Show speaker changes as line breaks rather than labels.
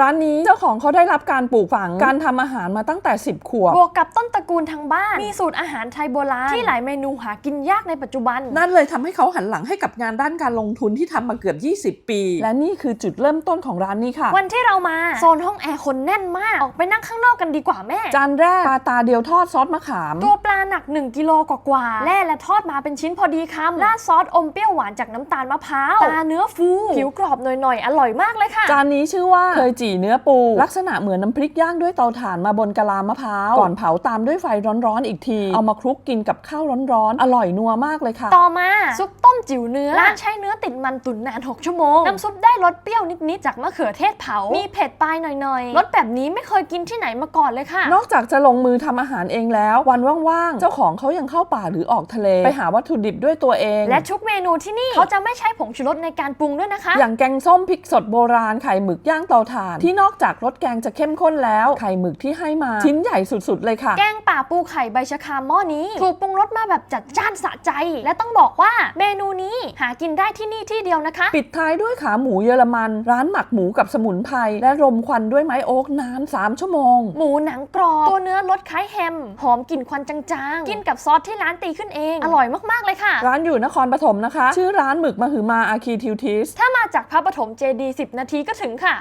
ร้านนี้เจ้าของเขาได้รับการปลูกฝังการทำอาหารมาตั้งแต่ 10 ขวบ
บวกกับต้นตระกูลทางบ้าน มีสูตรอาหารไทยโบราณที่หลายเมนูหากินยากในปัจจุบัน
นั่นเลยทำให้เขาหันหลังให้กับงานด้านการลงทุนที่ทำมาเกือบ 20 ปี และนี่คือจุดเริ่มต้นของร้านนี้ค่ะ
วันที่เรามา โซนห้องแอร์คนแน่นมาก ออกไปนั่งข้างนอกกันดีกว่าแม่
จานแรกปลาตาเดียวทอดซอสมะขาม
ตัวปลาหนัก 1กิโลกว่าๆแล่และทอดมาเป็นชิ้นพอดีคำราดซอสอมเปรี้ยวหวานจากน้ำตาลมะพร้าวตาเนื้อฟูผิวกรอบหน่อยๆอร่อยมากเลยค่ะ
จานนี้ชื่อว่าเคยจี่เนื้อปู ลักษณะเหมือนน้ำพริกย่างด้วยเตาถ่านมาบนกะลามะพร้าวก่อนเผาตามด้วยไฟร้อนๆอีกที เอามาคลุกกินกับข้าวร้อนๆ อร่อยนัวมากเลยค่ะ
ต่อมาซุปต้มจิ๋วเนื้อร้านใช้เนื้อติดมันตุ๋นนาน 6 ชั่วโมง น้ำซุปได้รสเปรี้ยวนิดๆจากมะเขือเทศเผา มีเผ็ดปลายหน่อยๆรสแบบนี้ไม่เคยกินที่ไหนมาก่อนเลยค่ะ
นอกจากจะลงมือทำอาหารเองแล้ว วันว่างๆ เจ้าของเขายังเข้าป่าหรือออกทะเล ไปหาวัตถุดิบด้วยตัวเอง
และทุกเมนูที่นี่เขาจะไม่ใช้ผงชูรสในการปรุงด้วยนะคะ
อย่างแกงส้มพริกสดโบราณไข่หมึกย่างเตาถ่านที่นอกจากรสแกงจะเข้มข้นแล้ว ไข่หมึกที่ให้มาชิ้นใหญ่สุดๆเลยค่ะ
แกงป่าปูไข่ใบชะครามหม้อนี้ ถูกปรุงรสมาแบบจัดจ้านสะใจ และต้องบอกว่าเมนูนี้หากินได้ที่นี่ที่เดียวนะคะ
ปิดท้ายด้วยขาหมูเยอรมัน ร้านหมักหมูกับสมุนไพรและรมควันด้วยไม้โอ๊กนาน3ชั่วโมง
หมูหนังกรอบตัวเนื้อรสคล้ายแฮม หอมกลิ่นควันจางๆ กินกับซอสที่ร้านตีขึ้นเอง อร่อยมากๆเลยค่ะ
ร้านอยู่นครปฐมนะคะ ชื่อร้านหมึกมหึมาอาคีทิวทิส
ถ้ามาจากพระปฐมเจดี 10 นาทีก็ถึงค่ะ